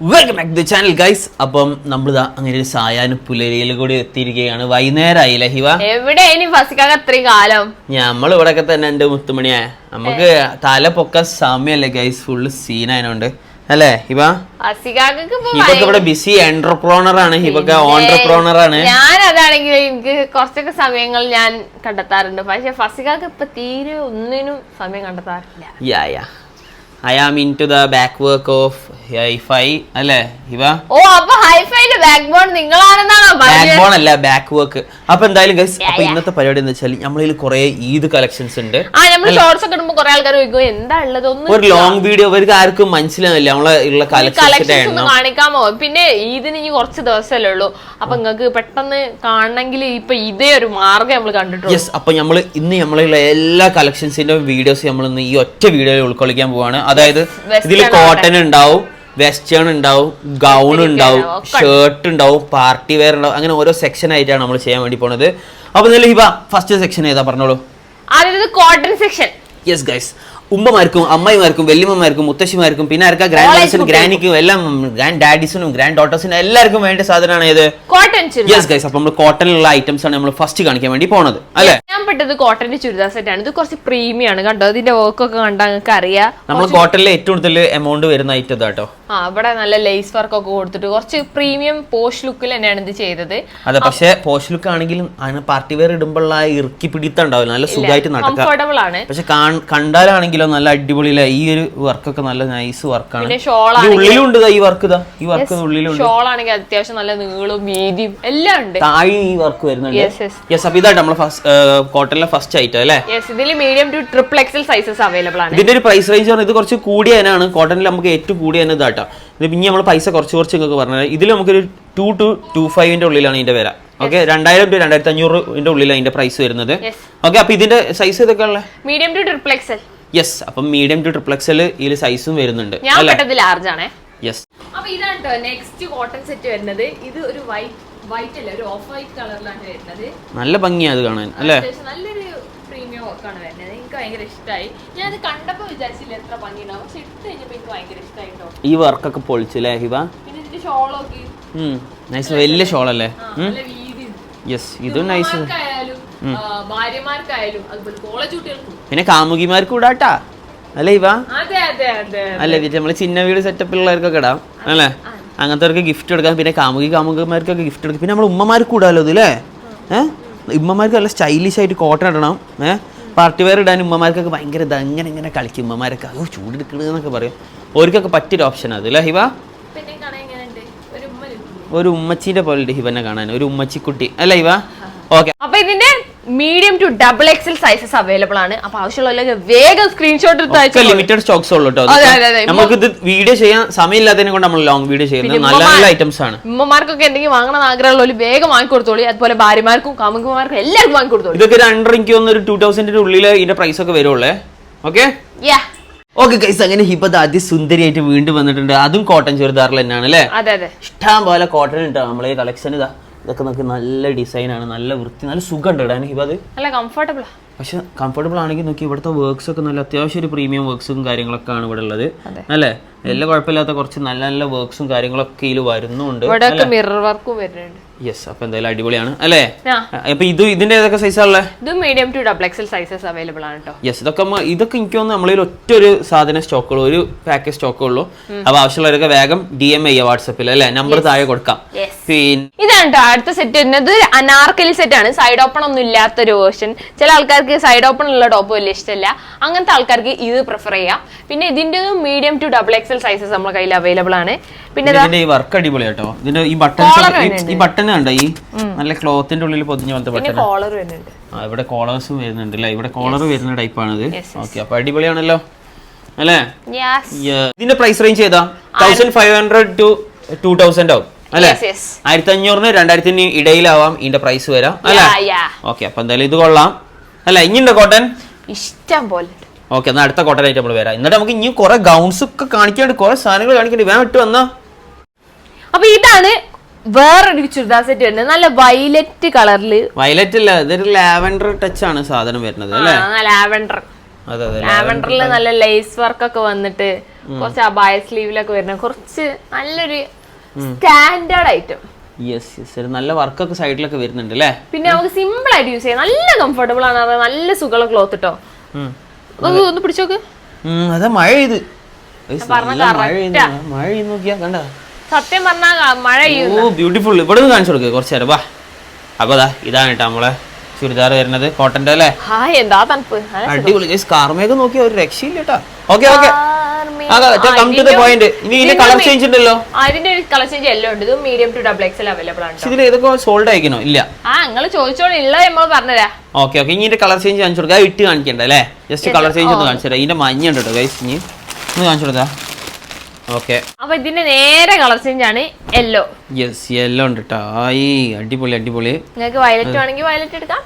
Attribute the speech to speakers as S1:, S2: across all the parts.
S1: Welcome back to channel guys അപ്പം നമ്മൾ അങ്ങനെ ഒരു സായാഹ്ന പുലരിയിൽ കൂടി എത്തിയിരിക്കുകയാണ്. വൈകുന്നേരമായി ലഹിവ
S2: എവിടെ? അത്രയും കാലം.
S1: നമ്മൾ ഇവിടെയൊക്കെ തന്നെ എന്റെ മുത്തുമണിയായ നമുക്ക് തല പൊക്കാൻ സമയമല്ലേ ഗൈസ് ഫുള്ള് സീനായതുകൊണ്ട് അല്ലേ
S2: ഫസിക്കാക്ക്
S1: ഹിബക്ക് ഇവിടെ ബിസി എന്റർപ്രോണർ ആണ്. ഹിബക്ക് ഓൺടർപ്രോണർ ആണ്.
S2: ഞാൻ അതാണെങ്കിൽ എനിക്ക് കുറച്ചൊക്കെ സമയങ്ങൾ ഞാൻ കണ്ടെത്താറുണ്ട്. പക്ഷെ ഫസികാക്ക് ഇപ്പൊ തീരെ ഒന്നിനും സമയം കണ്ടെത്താറില്ല.
S1: Yeah yeah I am into the back work of hifi അല്ലേ ഇവ
S2: ഓ അപ്പൊ ഹൈഫൈന്റെ ബാക്ക് ബോൺ നിങ്ങളാണെന്നാണോ
S1: ബാക്ക് ബോൺ അല്ല ബാക്ക് വർക്ക് അപ്പൊ എന്തായാലും ഗൈസ് അപ്പൊ ഇന്നത്തെ പരിപാടി എന്ന് വെച്ചാൽ നമ്മളിൽ കുറെ ഈദ് കളക്ഷൻസ് ഉണ്ട്.
S2: ആ നമ്മൾ ഷോർട്സ് ഒക്കെ ഇടുമ്പോൾ കുറെ ആൾക്കാർ ചോദിക്കും എന്താ ഉള്ളത്? ഒന്നും
S1: ഒരു ലോങ് വീഡിയോ അവർക്ക് ആർക്കും മനസ്സിലാവില്ല. നമ്മളെ ഉള്ള കളക്ഷൻസിന്റെ എണ്ണം.
S2: കാണിക്കാമോ? പിന്നെ ഈദിന് ഇനി കുറച്ച് ദിവസമല്ലേ ഉള്ളൂ. അപ്പൊ നിങ്ങൾക്ക് പെട്ടെന്ന് കാണണമെങ്കിൽ ഇപ്പൊ ഇതേ ഒരു മാർഗം നമ്മൾ കണ്ടിട്ടുണ്ട്
S1: യെസ് അപ്പൊ നമ്മൾ ഇന്ന് നമ്മളുള്ള എല്ലാ കളക്ഷൻസിന്റെ വീഡിയോസ് നമ്മൾ ഇന്ന് ഈ ഒറ്റ വീഡിയോയിൽ ഉൾക്കൊള്ളിക്കാൻ പോവാണ്. അതായത് ഇതിൽ കോട്ടൺ ഉണ്ടാവും വെസ്റ്റേൺ ഉണ്ടാവും ഗൗൺ ഉണ്ടാവും ഷർട്ട് ഉണ്ടാവും പാർട്ടി വെയർ ഉണ്ടാവും അങ്ങനെ ഓരോ സെക്ഷൻ ആയിട്ടാണ് നമ്മൾ ചെയ്യാൻ വേണ്ടി പോണത്. അപ്പൊ നല്ല ഹിബ ഫസ്റ്റ് സെക്ഷൻ ഏതാ പറഞ്ഞോളൂ?
S2: ആദ്യത്തെ കോട്ടൺ സെക്ഷൻ
S1: യെസ് ഗൈസ് ഉമ്മമാർക്കും അമ്മമാർക്കും വല്യമ്മമാർക്കും മുത്തശ്ശിമാർക്കും പിന്നെ ആർക്കാ ഗ്രാൻഡ്
S2: ഗ്രാനിക്കും
S1: മദർസിനും ഗ്രാൻഡിക്കും എല്ലാം ഗ്രാൻഡ് ഡാഡീസിനും ഗ്രാൻഡ് ഡോട്ടേഴ്സിനും എല്ലാവർക്കും വേണ്ട സാധനമാണ് ഏത്? യെസ് ഗൈസ് അപ്പൊ നമ്മൾ കോട്ടണിലുള്ള ഐറ്റംസ് ആണ് നമ്മൾ ഫസ്റ്റ് കാണിക്കാൻ വേണ്ടി പോണത്. അല്ലെ?
S2: ഞാൻ പെട്ടത് കോട്ടന്റെ ചുരിദാർ സെറ്റ് ആണ്. ഇത് കുറച്ച് പ്രീമിയം ആണ്. കണ്ടോ? ഇതിന്റെ വർക്ക് ഒക്കെ കണ്ടാൽ നിങ്ങൾക്ക് അറിയാം
S1: നമ്മൾ കോട്ടണിലെ ഏറ്റവും കൂടുതൽ എമൗണ്ട് വരുന്ന ഐറ്റം ഇതാട്ടോ.
S2: ആ അവിടെ നല്ല ലേസ് വർക്ക് ഒക്കെ കൊടുത്തിട്ട് കുറച്ച് പ്രീമിയം പോഷ് ലുക്കിൽ തന്നെയാണ് ഇത് ചെയ്തത്.
S1: അതെ പക്ഷേ പോഷ് ലുക്ക് ആണെങ്കിലും അതിന് പാർട്ടി വെയർ ഇടുമ്പോൾ ആ ഇറുക്കി പിടിത്തം ഉണ്ടാവില്ല. നല്ല സുഖമായിട്ട് നടക്കാം.
S2: കംഫർട്ടബിൾ ആണ്.
S1: പക്ഷെ കണ്ടാലാണെങ്കിലും നല്ല അടിപൊളിയില്ല ഈ ഒരു വർക്കൊക്കെ നല്ല നൈസ് വർക്കാണ് ഉള്ളിലുണ്ട് ഈ വർക്ക് ഇതാ ഈ വർക്ക് ഉള്ളിലുണ്ട്.
S2: ഷോൾ ആണെങ്കിൽ അത്യാവശ്യം നല്ല നീളും വീതിയും എല്ലാം ഉണ്ട്.
S1: താഴെ ഈ വർക്ക് വരുന്നുണ്ട്.
S2: യെസ്
S1: അപ്പൊ ഇതായിട്ട് നമ്മളെ ഫസ്റ്റ് കോട്ടണിലെ ഫസ്റ്റ് ഐറ്റം അല്ലേ?
S2: യെസ് ഇതിൽ medium to triple XL sizes available ആണ്.
S1: ഇതിന്റെ ഒരു പ്രൈസ് റേഞ്ച് പറഞ്ഞാൽ ഇത് കുറച്ച് കൂടിയ ഇനാണ് കോട്ടണിൽ നമുക്ക് ഏറ്റവും കൂടിയ ഇത് പിന്നെ നമ്മൾ പൈസ കുറച്ച് കുറച്ച് നിങ്ങൾക്ക് പറഞ്ഞത് ഇതിൽ നമുക്കൊരു ടു ടു ടു ഫൈവിന്റെ ഉള്ളിലാണ് ഇതിന്റെ വില. ഓക്കെ രണ്ടായിരം ടു രണ്ടായിരത്തി അഞ്ഞൂറിന്റെ ഉള്ളിലാണ് ഇതിന്റെ പ്രൈസ് വരുന്നത്. ഓക്കെ അപ്പൊ ഇതിന്റെ സൈസ് ഇതൊക്കെ ഉള്ളത്
S2: medium to triple XL
S1: yes അപ്പൊ മീഡിയം ടു ട്രിപ്പിൾ എക്സൽ ഇതിൽ സൈസും വരുന്നുണ്ട്.
S2: ലാർജ് ആണേ.
S1: യെസ്
S2: അപ്പൊ ഇതാണ് കേട്ടോ നെക്സ്റ്റ് കോട്ടൺ സെറ്റ് വരുന്നത്. ഇത് ഒരു വൈറ്റ് വൈറ്റ് അല്ല ഒരു ഓഫ് വൈറ്റ് കളറിലാണ് വരുന്നത്.
S1: നല്ല ഭംഗിയാണ് അത് കാണാൻ. അല്ലേ?
S2: നല്ലൊരു പ്രീമിയം വർക്കാണ് വരുന്നത്. എനിക്ക് ഭയങ്കര ഇഷ്ടമായി ഞാൻ അത് കണ്ടപ്പോൾ വിചാരിച്ചില്ല എത്ര ഭംഗിയുണ്ടാവും. പക്ഷെ എടുത്തു കഴിഞ്ഞപ്പോൾ എനിക്ക് ഭയങ്കര ഇഷ്ടമായി കേട്ടോ
S1: ഈ വർക്കൊക്കെ പൊളിച്ചില്ലേ ഹിബ?
S2: പിന്നെ ഇതിന്റെ ഷോളൊക്കെ.
S1: നൈസ് വലിയ ഷോളല്ലേ?
S2: നല്ല വീതി
S1: യെസ് ഇതും നൈസ്
S2: ഉമ്മമാർക്കായാലും, ആ, ഭാര്യമാർക്കായാലും അതുപോലെ കോളേജ് കുട്ടികൾക്കും.
S1: പിന്നെ കാമുകിമാർക്ക് ഇടാട്ടാ അല്ലേ ഇവ
S2: അതെ അതെ അതെ
S1: അല്ല നമ്മൾ ചിന്ന വീട് സെറ്റപ്പിലുള്ളവർക്കൊക്കെ ഇടാം. അല്ലേ? അങ്ങനത്തെ ഗിഫ്റ്റ് കൊടുക്കാം. പിന്നെ കാമുകി കാമുകിമാർക്കൊക്കെ ഗിഫ്റ്റ് കൊടുക്കാം. പിന്നെ നമ്മൾ ഉമ്മമാർക്ക് കൂടാലോ ഇത് അല്ലേ ഏഹ് ഉമ്മമാർക്ക് നല്ല സ്റ്റൈലിഷ് ആയിട്ട് കോട്ടൺ ഇടണം ഏഹ് പാർട്ടി വെയർ ഇടാൻ ഉമ്മമാർക്കൊക്കെ ഭയങ്കര ഇത്. അങ്ങനെ ഇങ്ങനെ കളിക്കും ഉമ്മമാരൊക്കെ. അയ്യോ ചൂടെടുക്കണെന്നൊക്കെ പറയും. അവർക്കൊക്കെ പറ്റിയൊരു ഓപ്ഷൻ അത് അല്ലേ ഹിവ
S2: ഒരു ഉമ്മ
S1: ഒരു ഉമ്മച്ചീന്റെ പോലെ ഹിവനെ കാണാൻ. ഒരു ഉമ്മച്ചിക്കുട്ടി. അല്ലേ ഹിവ ഓക്കെ
S2: അപ്പൊ ഇതിന്റെ medium to double XL sizes available ആണ്. അപ്പൊ ആവശ്യമുള്ള വേഗം സ്ക്രീൻഷോട്ട് എടുത്ത്
S1: ലിമിറ്റഡ് സ്റ്റോക്സ് ഉള്ളൂ
S2: അതെ, അതെ, അതെ.
S1: നമുക്ക് ഇത് വീഡിയോ ചെയ്യാൻ സമയമില്ലാത്തതിനെ കൊണ്ട് നമ്മൾ ലോങ് വീഡിയോ ചെയ്യുന്നത് നല്ല നല്ല ഐറ്റംസ് ആണ്.
S2: ഉമ്മമാർക്കൊക്കെ എന്തെങ്കിലും വാങ്ങണം ആഗ്രഹമുള്ള വേഗം വാങ്ങിക്കൊടുത്തോളി അതുപോലെ ഭാര്യമാർക്കും കാമുകന്മാർക്കും എല്ലാവർക്കും വാങ്ങിക്കൊടുത്തോളി
S1: ഇതൊക്കെ ഒരു ഒന്ന് ഒരു ടൂ തൗസൻഡിന്റെ ഉള്ളിൽ ഇതിന്റെ പ്രൈസ് ഒക്കെ വരുള്ളേ. ഓക്കെ
S2: യാ
S1: ഓക്കെ ഗൈസ് അങ്ങനെ ഹിപ്പത് അതിസുന്ദരിയായിട്ട് വീണ്ടും വന്നിട്ടുണ്ട്. അതും കോട്ടൺ ചുരിദാറിൽ തന്നെയാണ് അല്ലേ?
S2: അതെ അതെ.
S1: ഇഷ്ടം പോലെ കോട്ടൺ ഉണ്ട് നമ്മളെ കളക്ഷൻ ഇതാ. ഇതൊക്കെ നമുക്ക് നല്ല ഡിസൈനാണ് ആണ് നല്ല വൃത്തി നല്ല സുഖം ഉണ്ട് ഇടാൻ ഹിബത്
S2: നല്ല കംഫർട്ടബിൾ
S1: പക്ഷെ കംഫർട്ടബിൾ ആണെങ്കിൽ നോക്കി ഇവിടുത്തെ വർക്ക്സ് ഒക്കെ നല്ല അത്യാവശ്യം ഒരു പ്രീമിയം വർക്ക്സും കാര്യങ്ങളൊക്കെ ആണ് ഇവിടെ ഉള്ളത്. അല്ലേ? എല്ലാ കുഴപ്പമില്ലാത്ത കുറച്ച് നല്ല നല്ല വർക്ക്സും കാര്യങ്ങളൊക്കെ ഇതിൽ വരുന്നുണ്ട്.
S2: ഇവിടെ മിറർ വർക്കും വരുന്നുണ്ട്.
S1: യെസ് അപ്പൊ എന്തായാലും അടിപൊളിയാണ്. അല്ലേ? അപ്പൊ ഇത് ഇതിന്റെ ഏതൊക്കെ സൈസാണല്ലേ
S2: ഇത് medium to double XL sizes available ആണ് കേട്ടോ
S1: യെസ് ഇതൊക്കെ ഇതൊക്കെ എനിക്ക് തോന്നുന്നു നമ്മളിൽ ഒറ്റ ഒരു സാധനം സ്റ്റോക്ക് ഉള്ളൂ ഒരു പാക്കേജ് സ്റ്റോക്ക് ഉള്ളൂ. അപ്പൊ ആവശ്യമുള്ളവരൊക്കെ വേഗം ഡി എം ചെയ്യുക വാട്സപ്പിൽ അല്ലേ? നമ്പർ താഴെ കൊടുക്കാം. പിന്നെ
S2: ഇതാണ് കേട്ടോ അടുത്ത സെറ്റ് വരുന്നത്. അനാർക്കലി സെറ്റ് ആണ്. സൈഡ് ഓപ്പൺ ഒന്നും ഇല്ലാത്ത ഒരു വേർഷൻ ചില ആൾക്കാർക്ക് സൈഡ് ഓപ്പൺ ഉള്ള ടോപ്പ് വലിയ ഇഷ്ടമല്ല. അങ്ങനത്തെ ആൾക്കാർക്ക് ഇത് പ്രിഫർ ചെയ്യാം. പിന്നെ ഇതിന്റെ medium to double XL sizes നമ്മുടെ കയ്യിൽ അവൈലബിൾ ആണ്. പിന്നെ
S1: ഈ വർക്ക് അടിപൊളി കേട്ടോ ഇതിന്റെ ഈ ബട്ടൺ ഈ ബട്ടൺ കണ്ടോ ഈ നല്ല ക്ലോത്തിന്റെ ഉള്ളിൽ പൊതിഞ്ഞ പോലത്തെ ബട്ടൺ ഇവിടെ കോളേഴ്സും വരുന്നുണ്ട് അല്ലേ ഇവിടെ കോളർ വരുന്ന ടൈപ്പാണിത്. ഓക്കെ അപ്പൊ അടിപൊളിയാണല്ലോ. അല്ലേ? ഇതിന്റെ പ്രൈസ് റേഞ്ച് ഏതാ? Thousand five hundred to two thousand ആവും. അല്ലേ? ആയിരത്തി അഞ്ഞൂറിന് രണ്ടായിരത്തിന് ഇടയിലാവാം ഇതിന്റെ പ്രൈസ് വരാം. അല്ലേ? ഓക്കെ അപ്പൊ എന്തായാലും ഇത് കൊള്ളാം. അല്ല ഇനിയുണ്ടോ കോട്ടൺ
S2: ഇഷ്ടം പോലെ ഉണ്ട്.
S1: ഓക്കെ എന്നാൽ അടുത്ത കോട്ടൺ ആയിട്ട് നമ്മൾ വരാം. എന്നിട്ട് നമുക്ക് ഇനിയും കുറെ ഗൗൺസ് ഒക്കെ കാണിക്കാണ്ട് കുറെ സാധനങ്ങൾ കാണിക്കണ്ട് വേണം ഇട്ട് വന്നാ.
S2: അപ്പൊ ഇതാണ് വേറൊരു ചുരിദാർ സെറ്റ് വരുന്നത് നല്ല വൈലറ്റ് കളറിൽ
S1: വയലറ്റ് അല്ല ഇതൊരു ലാവൻഡർ ടച്ച് ആണ് സാധനം വരുന്നത്
S2: ലാവൻഡർ.
S1: ലാവൻഡറിൽ
S2: ലാവൻഡറിൽ നല്ല ലേസ് വർക്ക് ഒക്കെ വന്നിട്ട് കുറച്ച് അബായ സ്ലീവിലൊക്കെ വരുന്ന കുറച്ച് നല്ലൊരു സ്റ്റാൻഡേർഡ് ഐറ്റം
S1: യെസ് യെസ് നല്ല വർക്കൊക്കെ സൈഡിലൊക്കെ വരുന്നുണ്ട് അല്ലേ?
S2: പിന്നെ നമുക്ക് സിമ്പിൾ ആയിട്ട് യൂസ് ചെയ്യാം. നല്ല കംഫർട്ടബിൾ ആണ് നല്ല സുഖമുള്ള ക്ലോത്ത് കേട്ടോ ഒന്ന് പിടിച്ചോക്ക്
S1: അതാ മഴ നല്ല മഴ മഴ നോക്കിയാ കണ്ട?
S2: സത്യം പറഞ്ഞാൽ മഴ
S1: ഓ ബ്യൂട്ടിഫുൾ ഇവിടെ നിന്ന് കാണിച്ചു കൊടുക്കുക കുറച്ച് നേരം. വാ. അപ്പൊ അതാ ഇതാണ് കേട്ടോ നമ്മളെ ചുരിദാർ വരുന്നത്. കോട്ടന്റെ അല്ലേ?
S2: ഹായ് എന്താ തണുപ്പ്?
S1: അടിപൊളി. ഗൈസ് കാർമയൊക്കെ നോക്കിയാ ഒരു രക്ഷയില്ല കേട്ടോ ഓക്കെ ഓക്കെ കളർ ചേഞ്ച് ഉണ്ടല്ലോ.
S2: ആ, ഒരു കളർ ചേഞ്ച് എല്ലാം ഉണ്ട്. ഇത് medium to double XL available ആണ്
S1: പക്ഷെ ഇതിൽ ഏതൊക്കെ സോൾഡ് ആയിക്കണോ? ഇല്ല.
S2: ആ നിങ്ങൾ നമ്മൾ പറഞ്ഞുതരാം
S1: ഓക്കെ ഓക്കെ ഇനി കളർ ചേഞ്ച് കാണിച്ചു കൊടുക്കുക ഇട്ട് കാണിക്കണ്ട അല്ലേ? ജസ്റ്റ് കളർ ചേഞ്ച് ഒന്ന് കാണിച്ചു തരാം. ഇതിന്റെ മഞ്ഞ ഉണ്ട് കേട്ടോ ഗൈസ് ഇനി ഒന്ന് കാണിച്ചു കൊടുത്താ ഓക്കെ
S2: അപ്പൊ ഇതിന്റെ നേരെ കളർ ചേഞ്ച് ആണ് യെല്ലോ
S1: യെസ് യെല്ലോ ഉണ്ട് കേട്ടോ അടിപൊളി അടിപൊളി.
S2: നിങ്ങൾക്ക് വയലറ്റ് വേണമെങ്കിൽ വയലറ്റ് എടുക്കാം.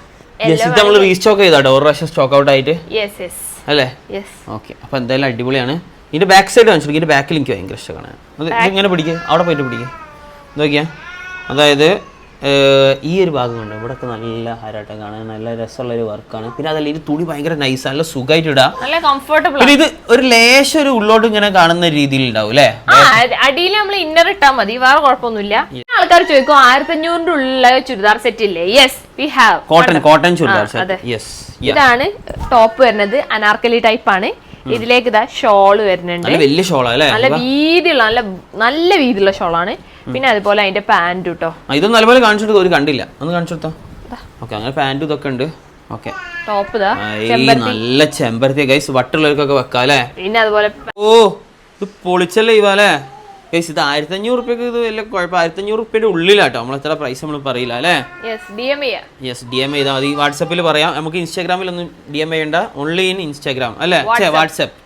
S1: നമ്മൾ റീസ്റ്റോക്ക് ചെയ്താട്ടോ. ഒരു പ്രാവശ്യം സ്റ്റോക്ക് ഔട്ട് ആയിട്ട്.
S2: യെസ് യെസ്
S1: അല്ലേ?
S2: യെസ്
S1: ഓക്കെ അപ്പോൾ എന്തായാലും അടിപൊളിയാണ്. ഇതിന്റെ ബാക്ക് സൈഡ് കാണിച്ചു ഇതിന്റെ ബാക്കിൽ എനിക്ക് ഭയങ്കര ഇഷ്ടമാണ്. അത് ഇങ്ങനെ പിടിക്കുക അവിടെ പോയിട്ട് പിടിക്കുക നോക്കിയാ അതായത് ഈ ഒരു ഭാഗമുണ്ട്. കണ്ടോ ഇവിടെയൊക്കെ നല്ല ഹരാട്ടം കാണാൻ നല്ല രസമുള്ള ഒരു വർക്കാണ്. പിന്നെ അതല്ല ഇത് തുണി ഭയങ്കര നൈസ് നല്ല സുഖമായിട്ട് ഇടാം
S2: നല്ല കംഫർട്ടബിൾ
S1: പിന്നെ ഇത് ഒരു ലേശം ഒരു ഉള്ളോട്ട് ഇങ്ങനെ കാണുന്ന രീതിയിൽ ഉണ്ടാവും അല്ലേ?
S2: അടിയിൽ നമ്മൾ ഇന്നർ ഇട്ടാൽ മതി. വേറെ കുഴപ്പമൊന്നുമില്ല. ആൾക്കാർ ചോദിക്കും ആയിരത്തി അഞ്ഞൂറിന്റെ ഉള്ള ചുരിദാർ സെറ്റ് ഇല്ലേ? Yes we have
S1: cotton cotton churidar
S2: set
S1: yes
S2: ഇതാണ് ടോപ്പ് വരുന്നത് അനാർക്കലി ടൈപ്പ് ആണ്. ഇതിലേക്ക് ഇതാ ഷോൾ വരുന്നുണ്ട്.
S1: നല്ല വലിയ ഷോളാണ്
S2: നല്ല വീതിയുള്ള നല്ല നല്ല വീതിയുള്ള ഷോളാണ്. പിന്നെ അതുപോലെ അതിന്റെ പാന്റ് കേട്ടോ
S1: ഇത് ഇതൊന്നും നല്ലപോലെ കാണിച്ചു ഒരു കണ്ടില്ല. ഒന്ന് കാണിച്ചു കൊടുത്തോ? ഓക്കെ അങ്ങനെ പാന്റും ഇതൊക്കെ ഉണ്ട്. ഓക്കെ.
S2: ടോപ്പ് ഇതാ
S1: നല്ല ചെമ്പരത്തി ഗൈസ് വട്ടുള്ളവർക്കൊക്കെ വെക്കാം അല്ലേ?
S2: പിന്നെ അതുപോലെ
S1: ഓ ഇത് പൊളിച്ചല്ലേ ഇവ അല്ലേ? ഗൈസ് ഇത് ആയിരത്തി അഞ്ഞൂറ് റുപ്യക്ക് ഇത് വലിയ കുഴപ്പം. ആയിരത്തി അഞ്ഞൂറ് റുപ്യയുടെ ഉള്ളിലാട്ടോ. നമ്മൾ എത്ര പ്രൈസ് നമ്മൾ പറയില്ല അല്ലേ?
S2: Yes D M I
S1: yes D M ചെയ്താൽ മതി. വാട്സപ്പിൽ പറയാം. നമുക്ക് ഇൻസ്റ്റാഗ്രാമിൽ ഒന്നും ഡി എം ചെയ്യണ്ട ഓൺലി ഇൻ ഇൻസ്റ്റാഗ്രാം അല്ലേ? വാട്സപ്പ്.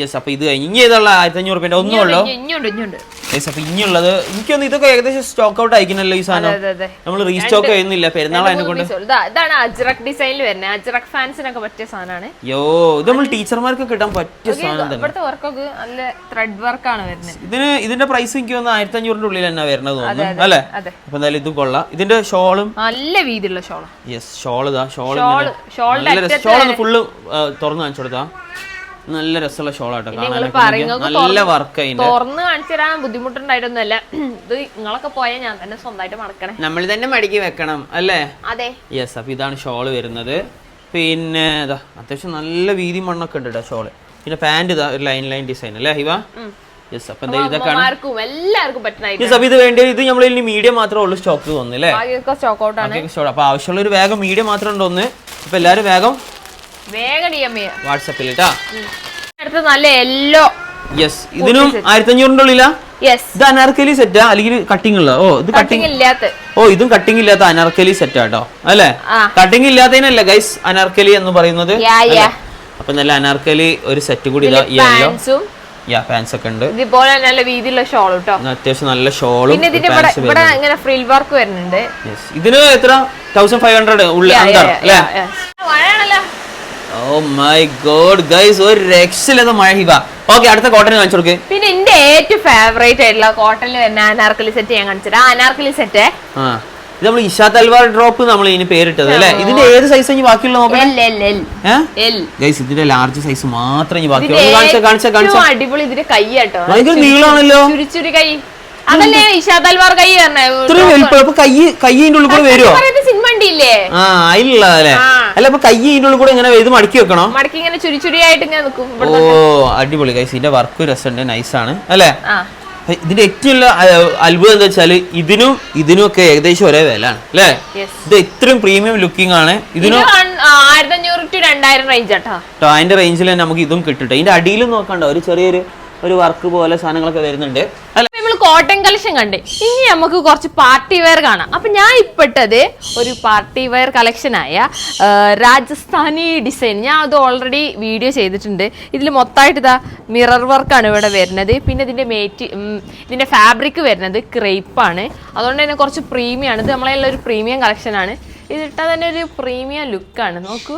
S1: യെസ് അപ്പോൾ ഇത് കഴിഞ്ഞ്. ഇനി ഏതുള്ള ആയിരത്തി അഞ്ഞൂറ് രൂപ ഒന്നും ഉള്ളൂ?
S2: യെസ് അപ്പൊ
S1: ഗൈസ് അപ്പോൾ ഇനിയുള്ളത്. എനിക്കൊന്ന് ഇതൊക്കെ ഏകദേശം സ്റ്റോക്ക് ഔട്ട് ആയിക്കണല്ലോ ഈ സാധനം.
S2: അതെ അതെ
S1: നമ്മൾ റീസ്റ്റോക്ക് ചെയ്യുന്നില്ല. പെരുന്നാൾ അതിനെ കൊണ്ട്
S2: ഇതാ ഇതാണ് അജ്രക് ഡിസൈനിൽ വരുന്നത്. അജ്രക് ഫാൻസിനൊക്കെ പറ്റിയ സാധനമാണ്.
S1: യോ ഇത് നമ്മൾ ടീച്ചർമാർക്ക് കിട്ടാൻ പറ്റിയ സാധനം തന്നെ.
S2: ഇവിടുത്തെ വർക്കൊക്കെ നല്ല ത്രെഡ് വർക്കാണ് വരുന്നത്.
S1: ഇതിന് ഇതിന്റെ പ്രൈസ് എനിക്ക് തോന്നുന്നു ആയിരത്തി അഞ്ഞൂറിന്റെ ഉള്ളിൽ തന്നെ വരണത് തോന്നുന്നു. അല്ലേ?
S2: അതെ.
S1: അപ്പൊ എന്തായാലും ഇതും കൊള്ളാം. ഇതിന്റെ ഷോളും
S2: നല്ല വീതിയുള്ള ഷോളാണ്
S1: യെസ് ഷോൾ ഇതാ. ഷോൾ
S2: ഷോൾ ഷോളിന്റെ
S1: ഷോൾ ഒന്ന് ഫുള്ള് തുറന്നു കാണിച്ചു കൊടുത്താ. നല്ല രസമുള്ള ഷോളാട്ടോ ആട്ടോ. നല്ല വർക്ക്
S2: തുറന്ന് കാണിച്ചു തരാൻ ബുദ്ധിമുട്ടുണ്ടായിട്ടൊന്നുമല്ല. ഇത് നിങ്ങളൊക്കെ പോയാൽ ഞാൻ തന്നെ സ്വന്തമായിട്ട് മടക്കണേ.
S1: നമ്മൾ തന്നെ മടക്കി വെക്കണം അല്ലേ?
S2: അതെ.
S1: യെസ് അപ്പൊ ഇതാണ് ഷോൾ വരുന്നത്. പിന്നെ ഇതാ അത്യാവശ്യം നല്ല വീതി മണ്ണൊക്കെ ഉണ്ട് കേട്ടോ ഷോൾ പിന്നെ പാന്റ് ഇതാ ഒരു ലൈൻ ലൈൻ ഡിസൈൻ അല്ലേ ഹിവ? യെസ് അപ്പൊ എന്തായാലും ഇതൊക്കെയാണ്
S2: അമ്മമാർക്കും എല്ലാവർക്കും പറ്റുന്ന
S1: യെസ് അപ്പൊ ഇത് വേണ്ടി ഇത് നമ്മൾ ഇനി മീഡിയം മാത്രമേ ഉള്ളൂ സ്റ്റോക്ക് തോന്നുന്നു അല്ലേ?
S2: സ്റ്റോക്ക് ഔട്ട് ആണ്.
S1: അപ്പൊ ആവശ്യമുള്ള ഒരു വേഗം മീഡിയം മാത്രം ഉണ്ടോന്ന് അപ്പൊ എല്ലാവരും വേഗം
S2: വേഗം ഡി എം
S1: വാട്സപ്പിൽ കേട്ടാ
S2: അടുത്ത നല്ല യെല്ലോ
S1: യെസ് ഇതിനും ആയിരത്തി അഞ്ഞൂറിന്റെ ഉള്ളിലാ?
S2: യെസ്
S1: ഇത് അനാർക്കലി സെറ്റാ അല്ലെങ്കിൽ കട്ടിംഗ് ഉള്ള ഓ ഇത് കട്ടിംഗ്
S2: ഇല്ലാത്ത.
S1: ഓ ഇതും കട്ടിംഗ് ഇല്ലാത്ത അനാർക്കലി സെറ്റാ കേട്ടോ അല്ലേ? കട്ടിംഗ് ഇല്ലാത്തതിനല്ല ഗൈസ് അനാർക്കലി എന്ന് പറയുന്നത്. അപ്പൊ നല്ല അനാർക്കലി ഒരു സെറ്റ് കൂടി യെല്ലോ യാ പാൻസ് ഒക്കെ ഉണ്ട്.
S2: ഇതുപോലെ നല്ല വീതിയുള്ള ഷോൾ കേട്ടോ
S1: അത്യാവശ്യം നല്ല ഷോളും
S2: പിന്നെ ഇതിന്റെ ഇവിടെ ഇവിടെ ഇങ്ങനെ ഫ്രിൽ വർക്ക് വരുന്നുണ്ട്.
S1: ഇതിന് എത്ര? തൗസൻഡ് ഫൈവ് ഹൺഡ്രഡ് ഉള്ളിൽ അല്ലേ? ഓ മൈ ഗോഡ് ഗൈസ് ഒരു രക്ഷയില്ലാത്ത മഴ ഓക്കെ അടുത്ത കോട്ടൺ കാണിച്ചു കൊടുക്ക്.
S2: പിന്നെ എന്റെ ഏറ്റവും ഫേവറേറ്റ് ആയിട്ടുള്ള കോട്ടണിൽ തന്നെ അനാർക്കലി സെറ്റ് ഞാൻ കാണിച്ചത് അനാർക്കലി സെറ്റ്
S1: ആ ഇത് നമ്മൾ ഇഷാ തൽവാർ ഡ്രോപ്പ് നമ്മൾ ഇതിന് പേരിട്ടത് അല്ലേ? ഇതിന്റെ ഏത് സൈസ് ഇനി ബാക്കിയുള്ള ഗൈസ് ഇതിന്റെ ലാർജ് സൈസ് മാത്രം ഇനി ബാക്കിയുള്ളൂ. കാണിച്ച കാണിച്ച കാണിച്ച.
S2: അടിപൊളി ഇതിന്റെ കൈ കേട്ടോ.
S1: ഭയങ്കര നീളാണല്ലോ
S2: ചുരിച്ചുരി കൈ. അതല്ലേ ഇഷാ തൽവാർ കൈ
S1: ഇത്രയും വലിപ്പം. കൈ കൈയിന്റെ ഉള്ളിൽ കൂടെ വരുമോ
S2: സിനിമ ഉണ്ടില്ലേ?
S1: ആ ഇല്ല
S2: അല്ലേ?
S1: അല്ല അപ്പൊ കൈ ഇതിന്റെ ഉള്ളിൽ കൂടെ ഇങ്ങനെ ഇത് മടക്കി വെക്കണോ?
S2: മടക്കി ഇങ്ങനെ ചുരി ചുരിയായിട്ട് ഇങ്ങനെ നിൽക്കും
S1: ഓ അടിപൊളി. കൈസിന്റെ ഇതിന്റെ വർക്ക് രസമുണ്ട്. നൈസാണ് അല്ലേ? ഇതിന്റെ ഏറ്റവും ഉള്ള അത്ഭുതം എന്താ വെച്ചാൽ ഇതിനും ഇതിനും ഒക്കെ ഏകദേശം ഒരേ വിലയാണ്. അല്ലേ?
S2: അല്ലെ
S1: ഇത് ഇത്രയും പ്രീമിയം ലുക്കിംഗ് ആണ്.
S2: ഇത്
S1: ഇതിനും
S2: ആയിരത്തി അഞ്ഞൂറ് ടു രണ്ടായിരം റേഞ്ച് ആട്ടോ
S1: ട്ടോ, അതിന്റെ റേഞ്ചിൽ തന്നെ നമുക്ക് ഇതും കിട്ടും ഇതിന്റെ അടിയിലും നോക്കണ്ട. ഒരു ചെറിയൊരു ഒരു വർക്ക് പോലെ സാധനങ്ങളൊക്കെ വരുന്നുണ്ട്. അല്ല
S2: നമ്മൾ കോട്ടൺ കളക്ഷൻ കണ്ടേ. ഇനി നമുക്ക് കുറച്ച് പാർട്ടി വെയർ കാണാം. അപ്പൊ ഞാൻ ഇപ്പെട്ടത് ഒരു പാർട്ടി വെയർ കളക്ഷൻ ആയ രാജസ്ഥാനി ഡിസൈൻ ഞാൻ അത് ഓൾറെഡി വീഡിയോ ചെയ്തിട്ടുണ്ട്. ഇതിൽ മൊത്തമായിട്ട് ഇതാ മിറർ വർക്കാണ് ഇവിടെ വരുന്നത്. പിന്നെ ഇതിന്റെ മേറ്റ് ഇതിന്റെ ഫാബ്രിക് വരുന്നത് ക്രേപ്പാണ് അതുകൊണ്ട് തന്നെ കുറച്ച് പ്രീമിയം ആണ്. ഇത് നമ്മളെ ഒരു പ്രീമിയം കളക്ഷൻ ആണ്. ഇതിട്ടാൽ തന്നെ ഒരു പ്രീമിയം ലുക്കാണ് നോക്കൂ.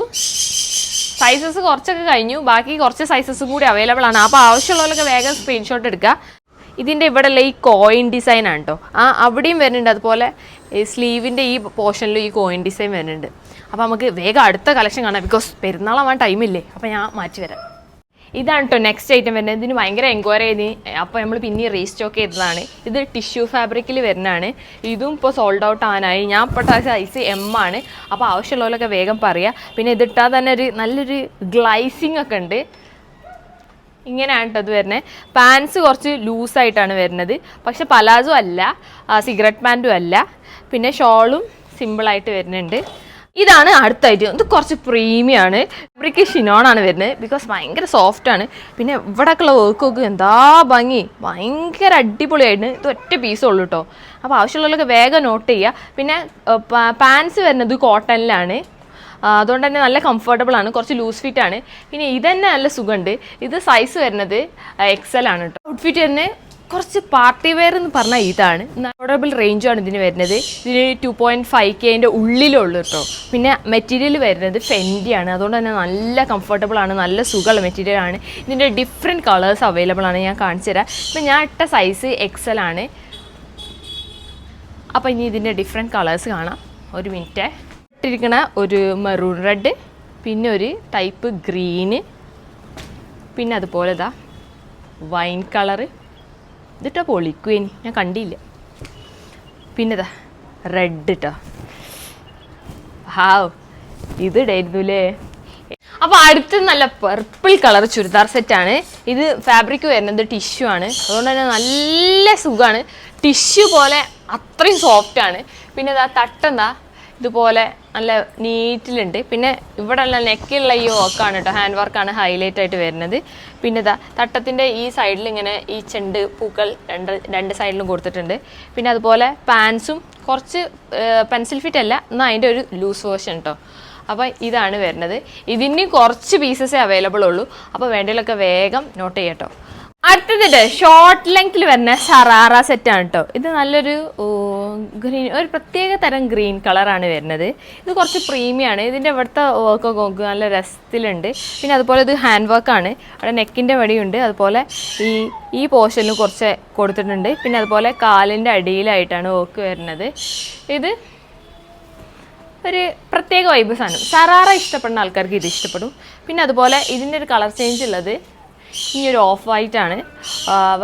S2: സൈസസ് കുറച്ചൊക്കെ കഴിഞ്ഞു. ബാക്കി കുറച്ച് സൈസസ് കൂടി അവൈലബിൾ ആണ്. അപ്പോൾ ആവശ്യമുള്ളവരൊക്കെ വേഗം സ്ക്രീൻഷോട്ട് എടുക്കുക. ഇതിന്റെ ഇവിടെയുള്ള ഈ കോയിൻ ഡിസൈൻ ആണ് കേട്ടോ ആ അവിടെയും വരുന്നുണ്ട്. അതുപോലെ സ്ലീവിന്റെ ഈ പോർഷനിലും ഈ കോയിൻ ഡിസൈൻ വരുന്നുണ്ട്. അപ്പോൾ നമുക്ക് വേഗം അടുത്ത കളക്ഷൻ കാണാം. ബിക്കോസ് പെരുന്നാളാവാൻ ടൈമില്ലേ അപ്പോൾ ഞാൻ മാറ്റി വരാം ഇതാണ് കേട്ടോ നെക്സ്റ്റ് ഐറ്റം വരുന്നത്. ഇതിന് ഭയങ്കര എൻക്വയറി ആയി. അപ്പോൾ നമ്മൾ പിന്നെ റീസ്റ്റോക്ക് ചെയ്തതാണ്. ഇത് ടിഷ്യൂ ഫാബ്രിക്കിൽ വരുന്നതാണ്. ഇതും ഇപ്പോൾ സോൾഡ് ഔട്ട് ആവാനായി. ഞാൻ പെട്ട സൈസ് എം ആണ്. അപ്പോൾ ആവശ്യമുള്ളവരൊക്കെ വേഗം പറയുക പിന്നെ ഇതിട്ടാൽ തന്നെ ഒരു നല്ലൊരു ഗ്ലൈസിങ് ഒക്കെ ഉണ്ട്. ഇങ്ങനെയാണ് കേട്ടോ അത് വരുന്നത്. പാൻസ് കുറച്ച് ലൂസായിട്ടാണ് വരുന്നത്. പക്ഷെ പലാസോ അല്ല സിഗരറ്റ് പാന്റും അല്ല. പിന്നെ ഷോളും സിമ്പിളായിട്ട് വരുന്നുണ്ട്. ഇതാണ് അടുത്ത ഐറ്റം. ഇത് കുറച്ച് പ്രീമിയം ആണ് ഫാബ്രിക് ഷിനോണാണ് വരുന്നത്. ബിക്കോസ് ഭയങ്കര സോഫ്റ്റ് ആണ്. പിന്നെ ഇവിടെയൊക്കെയുള്ള വർക്ക് നോക്ക് എന്താ ഭംഗി. ഭയങ്കര അടിപൊളിയായിട്ട് ഇത് ഒറ്റ പീസേ ഉള്ളൂ കേട്ടോ അപ്പോൾ ആവശ്യമുള്ളവരൊക്കെ വേഗം നോട്ട് ചെയ്യുക പിന്നെ പാൻസ് വരുന്നത് കോട്ടണിലാണ് അതുകൊണ്ട് തന്നെ നല്ല കംഫർട്ടബിൾ ആണ്. കുറച്ച് ലൂസ് ഫിറ്റ് ആണ്. പിന്നെ ഇതന്നെ തന്നെ നല്ല സുഖമുണ്ട് ഇത് സൈസ് വരുന്നത് എക്സൽ ആണ് കേട്ടോ ഔട്ട്ഫിറ്റ് തന്നെ കുറച്ച് പാർട്ടി വെയർ എന്ന് പറഞ്ഞാൽ ഇതാണ്. അഫോർഡബിൾ റേഞ്ചാണ് ഇതിന് വരുന്നത്. ഇതിന് ടു പോയിന്റ് ഫൈവ് കെന്റെ ഉള്ളിലുള്ളൂ കേട്ടോ പിന്നെ മെറ്റീരിയൽ വരുന്നത് ഫെൻഡി ആണ്. അതുകൊണ്ട് തന്നെ നല്ല കംഫർട്ടബിൾ ആണ്. നല്ല സുഖമുള്ള മെറ്റീരിയൽ ആണ്. ഇതിന്റെ ഡിഫറെന്റ് കളേഴ്സ് അവൈലബിൾ ആണ് ഞാൻ കാണിച്ചു തരാം. ഇപ്പം ഞാൻ ഇട്ട സൈസ് എക്സൽ ആണ്. അപ്പോൾ ഇനി ഇതിന്റെ ഡിഫറെന്റ് കളേഴ്സ് കാണാം. ഒരു മിനിറ്റ് ഇട്ടിരിക്കണ ഒരു മെറൂൺ റെഡ് പിന്നെ ഒരു ടൈപ്പ് ഗ്രീന് പിന്നെ അതുപോലെ ഇതാ വൈൻ കളറ് ഇതിട്ടോ പൊളിക്കുവേനി ഞാൻ കണ്ടില്ല. പിന്നെ ഇതാ റെഡ് ഇട്ടോ ഹാവ് ഇത് ഇടായിരുന്നുല്ലേ അപ്പോൾ അടുത്ത നല്ല പർപ്പിൾ കളർ ചുരിദാർ സെറ്റാണ് ഇത് ഫാബ്രിക് വരുന്നത് ടിഷ്യൂ ആണ്. അതുകൊണ്ട് തന്നെ നല്ല സുഖമാണ് ടിഷ്യൂ പോലെ അത്രയും സോഫ്റ്റ് ആണ്. പിന്നെ ഇതാ തട്ടെന്താ? ഇതുപോലെ നല്ല നീറ്റിലുണ്ട് പിന്നെ ഇവിടെ നെക്കിലുള്ള ഈ വർക്കാണ് കേട്ടോ ഹാൻഡ് വർക്കാണ് ഹൈലൈറ്റ് ആയിട്ട് വരുന്നത്. പിന്നെ ഇതാ തട്ടത്തിന്റെ ഈ സൈഡിൽ ഇങ്ങനെ ഈ ചെണ്ട് പൂക്കൾ രണ്ട് രണ്ട് സൈഡിലും കൊടുത്തിട്ടുണ്ട്. പിന്നെ അതുപോലെ പാൻസും കുറച്ച് പെൻസിൽ ഫിറ്റ് അല്ല എന്നാൽ അതിന്റെ ഒരു ലൂസ് വേർഷൻ കേട്ടോ അപ്പോൾ ഇതാണ് വരുന്നത്. ഇതിന് കുറച്ച് പീസസേ അവൈലബിൾ ഉള്ളൂ. അപ്പോൾ വേണ്ടതിലൊക്കെ വേഗം നോട്ട് ചെയ്യട്ടോ. അടുത്തത് ഷോർട്ട് ലെങ്ത്തിൽ വരുന്ന ഷറാറ സെറ്റാണ് കേട്ടോ ഇത് നല്ലൊരു ഗ്രീൻ ഒരു പ്രത്യേക തരം ഗ്രീൻ കളറാണ് വരുന്നത്. ഇത് കുറച്ച് പ്രീമിയാണ് ഇതിന്റെ ഇവിടുത്തെ വർക്കൊക്കെ നോക്കുക നല്ല രസത്തിലുണ്ട്. പിന്നെ അതുപോലെ ഇത് ഹാൻഡ് വർക്കാണ് അവിടെ നെക്കിന്റെ വടിയുണ്ട്. അതുപോലെ ഈ ഈ പോർഷനും കുറച്ച് കൊടുത്തിട്ടുണ്ട്. പിന്നെ അതുപോലെ കാലിന്റെ അടിയിലായിട്ടാണ് വർക്ക് വരുന്നത്. ഇത് ഒരു പ്രത്യേക വൈബ് സാധനം. സറാറ ഇഷ്ടപ്പെടുന്ന ആൾക്കാർക്ക് ഇത് ഇഷ്ടപ്പെടും. പിന്നെ അതുപോലെ ഇതിന്റെ ഒരു കളർ ചേഞ്ച് ഉള്ളത് ഈ ഒരു ഓഫ് വൈറ്റ് ആണ്.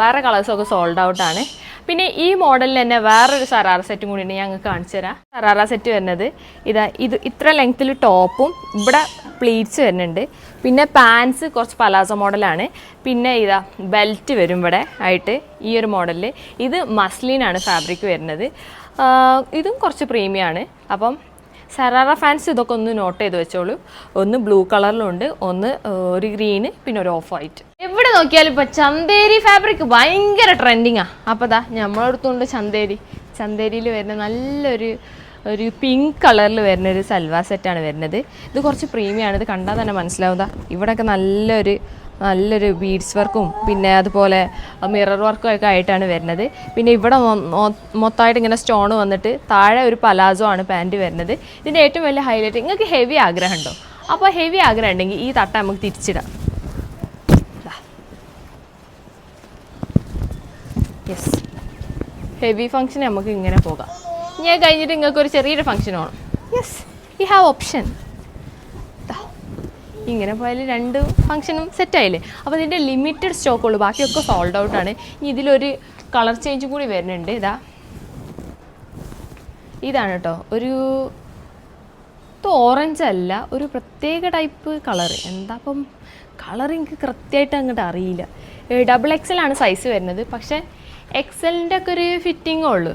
S2: വേറെ കളേഴ്സൊക്കെ സോൾഡ് ഔട്ട് ആണ്. പിന്നെ ഈ മോഡലിൽ തന്നെ വേറൊരു സറാറ സെറ്റും കൂടി ഉണ്ട്. ഞങ്ങൾക്ക് കാണിച്ചു തരാം. സറാറ സെറ്റ് വരുന്നത് ഇതാ ഇത് ഇത്ര ലെങ്ത്തിൽ ടോപ്പും ഇവിടെ പ്ലീറ്റ്സ് വരുന്നുണ്ട്. പിന്നെ പാൻസ് കുറച്ച് പലാസോ മോഡലാണ് പിന്നെ ഇതാ ബെൽറ്റ് വരും ഇവിടെ ആയിട്ട് ഈ ഒരു മോഡലിൽ ഇത് മസ്ലിനാണ് ഫാബ്രിക് വരുന്നത്. ഇതും കുറച്ച് പ്രീമിയമാണ് അപ്പം സറാറ ഫാൻസ് ഇതൊക്കെ ഒന്ന് നോട്ട് ചെയ്ത് വെച്ചോളൂ. ഒന്ന് ബ്ലൂ കളറിലുണ്ട് ഒന്ന് ഒരു ഗ്രീന് പിന്നെ ഒരു ഓഫ് വൈറ്റ് എവിടെ നോക്കിയാലും ഇപ്പൊ ചന്തേരി ഫാബ്രിക് ഭയങ്കര ട്രെൻഡിങ്ങാ അപ്പോൾ ദാ നമ്മളടുത്തുണ്ട് ചന്തേരി ചന്തേരിയിൽ വരുന്ന നല്ലൊരു ഒരു പിങ്ക് കളറിൽ വരുന്ന ഒരു സൽവാ സെറ്റാണ് വരുന്നത്. ഇത് കുറച്ച് പ്രീമിയമാണ് ഇത് കണ്ടാൽ തന്നെ മനസ്സിലാവുക ഇവിടെയൊക്കെ നല്ലൊരു നല്ലൊരു ബീഡ്സ് വർക്കും പിന്നെ അതുപോലെ മിറർ വർക്കും ഒക്കെ ആയിട്ടാണ് വരുന്നത്. പിന്നെ ഇവിടെ മൊത്തമായിട്ട് ഇങ്ങനെ സ്റ്റോൺ വന്നിട്ട് താഴെ ഒരു പലാസോ ആണ് പാന്റ് വരുന്നത്. ഇതിന്റെ ഏറ്റവും വലിയ ഹൈലൈറ്റ് നിങ്ങൾക്ക് ഹെവി ആഗ്രഹം ഉണ്ടോ? അപ്പോൾ ഹെവി ആഗ്രഹം ഉണ്ടെങ്കിൽ ഈ തട്ട നമുക്ക് തിരിച്ചിടാം. യെസ് ഹെവി ഫങ്ഷൻ നമുക്ക് ഇങ്ങനെ പോകാം. ഞാൻ കഴിഞ്ഞിട്ട് നിങ്ങൾക്ക് ഒരു ചെറിയൊരു ഫങ്ഷൻ വേണം. യെസ് യു ഹാവ് ഓപ്ഷൻ ഇങ്ങനെ പോയാൽ രണ്ട് ഫംഗ്ഷനും സെറ്റായില്ലേ അപ്പോൾ ഇതിന്റെ ലിമിറ്റഡ് സ്റ്റോക്ക് സ്റ്റോക്കുള്ളൂ ബാക്കിയൊക്കെ സോൾഡ് ആണ്. ഇനി ഇതിലൊരു കളർ ചേഞ്ച് കൂടി വരുന്നുണ്ട്. ഇതാ. ഇതാണ് കേട്ടോ ഒരു ഇത് ഓറഞ്ച് അല്ല ഒരു പ്രത്യേക ടൈപ്പ് കളർ എന്താ അപ്പം കളർ എനിക്ക് കൃത്യമായിട്ട് അങ്ങോട്ട് അറിയില്ല. ഡബിൾ എക്സൽ ആണ് സൈസ് വരുന്നത്. പക്ഷേ എക്സലിന്റെ ഒക്കെ ഒരു ഫിറ്റിങ്ങേ ഉള്ളൂ.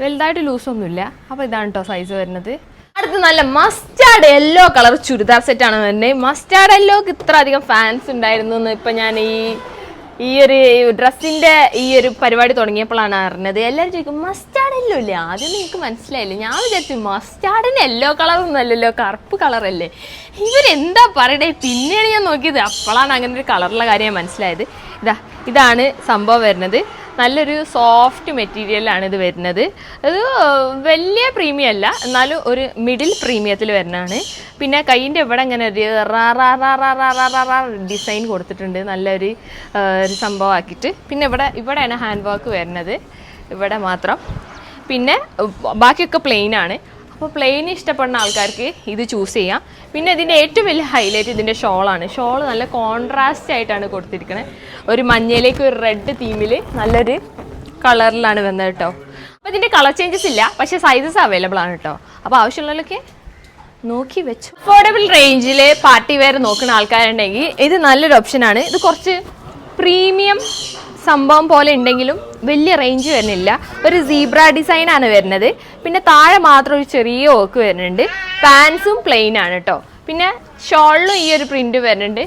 S2: വലുതായിട്ട് ലൂസൊന്നുമില്ല അപ്പോൾ ഇതാണ് കേട്ടോ സൈസ് വരുന്നത്. അടുത്ത് നല്ല mustard yellow colour churidar set ആണ് തന്നെ മസ്റ്റാർഡ് യെല്ലോക്ക് ഇത്ര അധികം ഫാൻസ് ഉണ്ടായിരുന്നു ഇപ്പം ഞാൻ ഈ ഈ ഒരു ഡ്രസ്സിന്റെ ഈ ഒരു പരിപാടി തുടങ്ങിയപ്പോഴാണ് അറിഞ്ഞത്. എല്ലാവരും ചോദിക്കും മസ്റ്റാർഡ് യെല്ലോ ഇല്ലേ? ആദ്യം നിങ്ങൾക്ക് മനസ്സിലായില്ല. ഞാൻ വിചാരിച്ചു മസ്റ്റാർഡിന് യെല്ലോ കളർ ഒന്നല്ലല്ലോ കറുപ്പ് കളറല്ലേ ഇവരെന്താ പറയണേ? പിന്നെയാണ് ഞാൻ നോക്കിയത് അപ്പോഴാണ് അങ്ങനെ ഒരു കളറുള്ള കാര്യം മനസ്സിലായത്. ഇതാ ഇതാണ് സംഭവം വരുന്നത്. നല്ലൊരു സോഫ്റ്റ് മെറ്റീരിയലാണ് ഇത് വരുന്നത്. ഇത് വലിയ പ്രീമിയം അല്ല എന്നാലും ഒരു മിഡിൽ പ്രീമിയത്തിൽ വരുന്നതാണ്. പിന്നെ കൈയിന്റെ ഇവിടെ ഇങ്ങനെ ഒരു ഡിസൈൻ കൊടുത്തിട്ടുണ്ട്. നല്ലൊരു ഒരു സംഭവമാക്കിയിട്ട്. പിന്നെ ഇവിടെ ഇവിടെയാണ് ഹാൻഡ് വർക്ക് വരുന്നത്. ഇവിടെ മാത്രം. പിന്നെ ബാക്കിയൊക്കെ പ്ലെയിൻ ആണ് അപ്പോൾ പ്ലെയിൻ ഇഷ്ടപ്പെടുന്ന ആൾക്കാർക്ക് ഇത് ചൂസ് ചെയ്യാം. പിന്നെ ഇതിന്റെ ഏറ്റവും വലിയ ഹൈലൈറ്റ് ഇതിന്റെ ഷോളാണ്. ഷോൾ നല്ല കോൺട്രാസ്റ്റ് ആയിട്ടാണ് കൊടുത്തിരിക്കുന്നത് ഒരു മഞ്ഞയിലേക്ക് ഒരു റെഡ് തീമിൽ നല്ലൊരു കളറിലാണ് വന്നത് കേട്ടോ അപ്പോൾ ഇതിന്റെ കളർ ചേഞ്ചസ് ഇല്ല പക്ഷേ സൈസസ് അവൈലബിൾ ആണ് കേട്ടോ അപ്പോൾ ആവശ്യമുള്ളവരൊക്കെ നോക്കി വെച്ചു. അഫോർഡബിൾ റേഞ്ചിൽ പാർട്ടി വെയർ നോക്കുന്ന ആൾക്കാരുണ്ടെങ്കിൽ ഇത് നല്ലൊരു ഓപ്ഷനാണ് ഇത് കുറച്ച് പ്രീമിയം സംഭവം പോലെ ഉണ്ടെങ്കിലും വലിയ റേഞ്ച് വരുന്നില്ല. ഒരു സീബ്ര ഡിസൈൻ ആണ് വരുന്നത്. പിന്നെ താഴെ മാത്രം ഒരു ചെറിയ ഓക്ക് വരുന്നുണ്ട്. പാൻസും പ്ലെയിൻ ആണ് കേട്ടോ പിന്നെ ഷോളിലും ഈ ഒരു പ്രിന്റ് വരുന്നുണ്ട്.